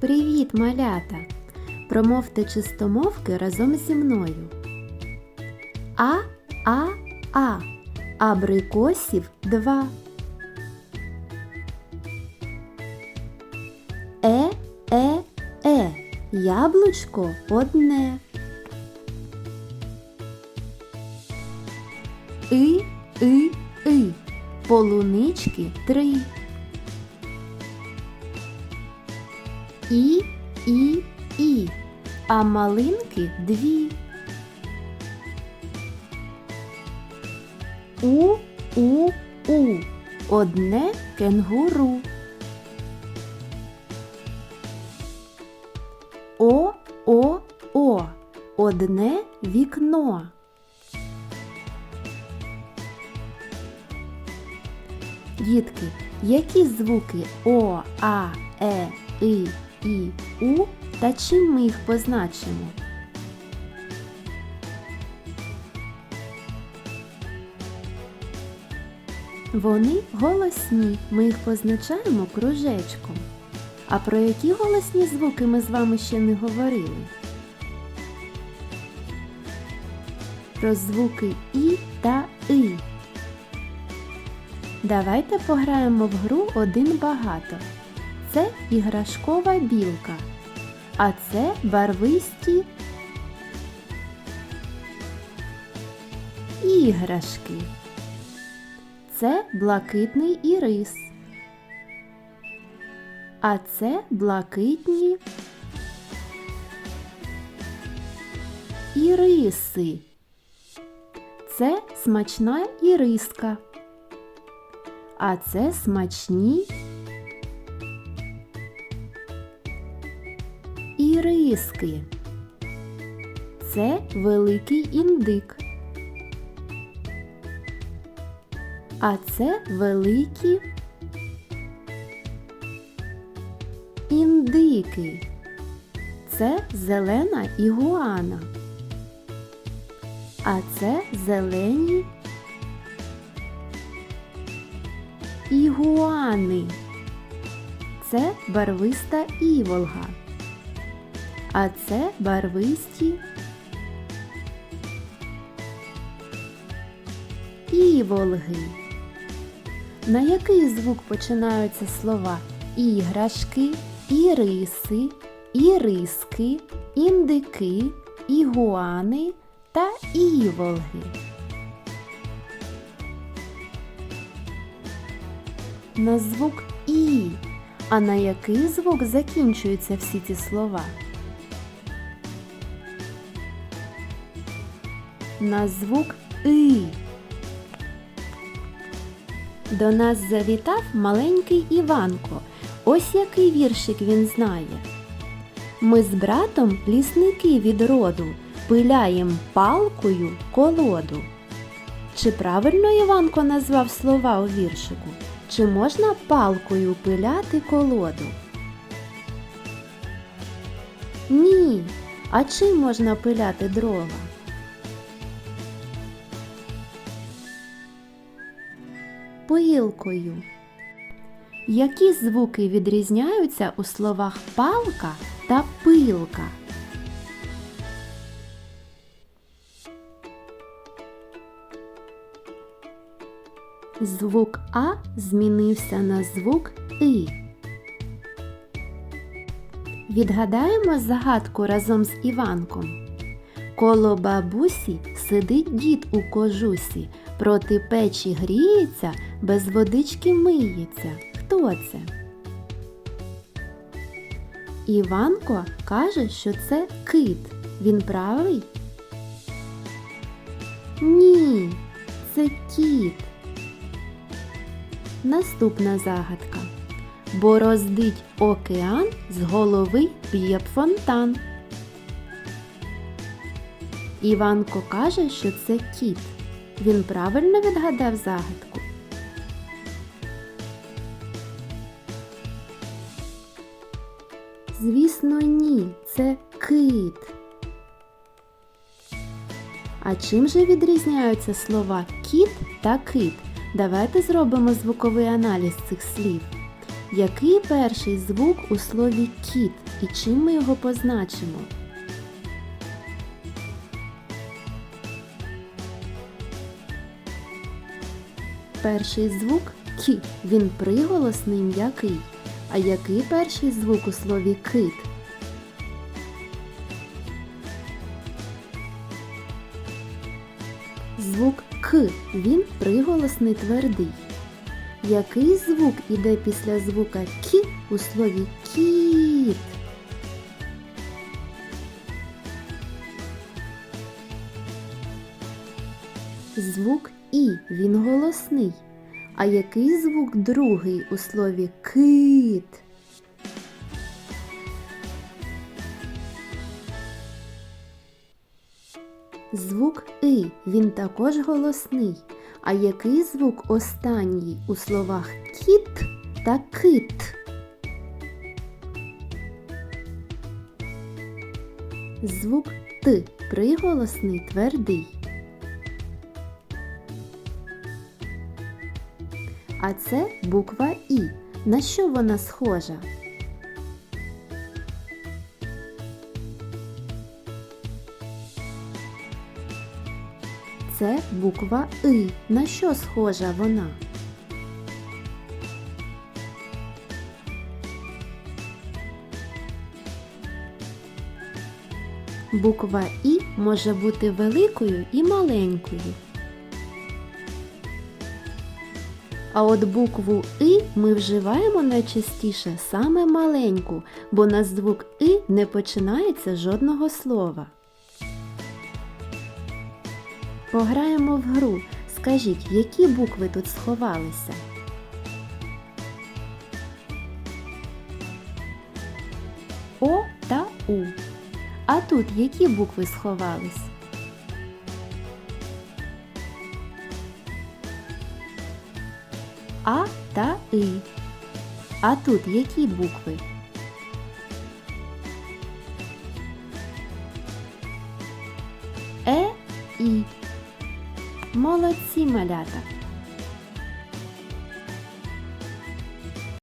Привіт, малята! Промовте чистомовки разом зі мною. А, а, а. Абрикосів два. Е, е, е. Яблучко одне. И, и, и. Полунички три. І, і, і, а малинки дві. У, у, у, одне кенгуру. О, о, о, одне вікно. Дітки, які звуки О, А, Е, И, І, У та чим ми їх позначимо? Вони голосні, ми їх позначаємо кружечком. А про які голосні звуки ми з вами ще не говорили? Про звуки І та И. Давайте пограємо в гру один багато. Це іграшкова білка, а це барвисті іграшки. Це блакитний ірис. А це блакитні іриси. Це смачна іриска. А це смачні іриски. Це великий індик. А це великі індики. Це зелена ігуана. А це зелені ігуани. Це барвиста іволга. А це барвисті іволги. На який звук починаються слова іграшки, іриси, іриски, індики, ігуани та іволги? На звук І. А на який звук закінчуються всі ці слова? На звук И. До нас завітав маленький Іванко. Ось який віршик він знає. Ми з братом лісники від роду, пиляєм палкою колоду. Чи правильно Іванко назвав слова у віршику? Чи можна палкою пиляти колоду? Ні. А чим можна пиляти дрова? Пилкою. Які звуки відрізняються у словах палка та пилка? Звук А змінився на звук И. Відгадаємо загадку разом з Іванком. Коло бабусі сидить дід у кожусі, проти печі гріється, без водички миється. Хто це? Іванко каже, що це кит. Він правий? Ні, це кіт. Наступна загадка. Бороздить океан, з голови п'є фонтан. Іванко каже, що це кіт. Він правильно відгадав загадку. Звісно, ні, це кит. А чим же відрізняються слова кіт та кит? Давайте зробимо звуковий аналіз цих слів. Який перший звук у слові кіт і чим ми його позначимо? Перший звук кі. Він приголосний м'який. А який перший звук у слові кит? Звук К. Він приголосний твердий. Який звук іде після звука кі у слові кіт? Звук І він голосний. А який звук другий у слові кит? Звук И він також голосний. А який звук останній у словах кіт та кит? Звук Т приголосний твердий. А це буква І. На що вона схожа? Це буква И. На що схожа вона? Буква І може бути великою і маленькою. А от букву И ми вживаємо найчастіше саме маленьку, бо на звук И не починається жодного слова. Пограємо в гру. Скажіть, які букви тут сховалися? О та У. А тут які букви сховались? А та И. А тут які букви? Е, І. Молодці малята!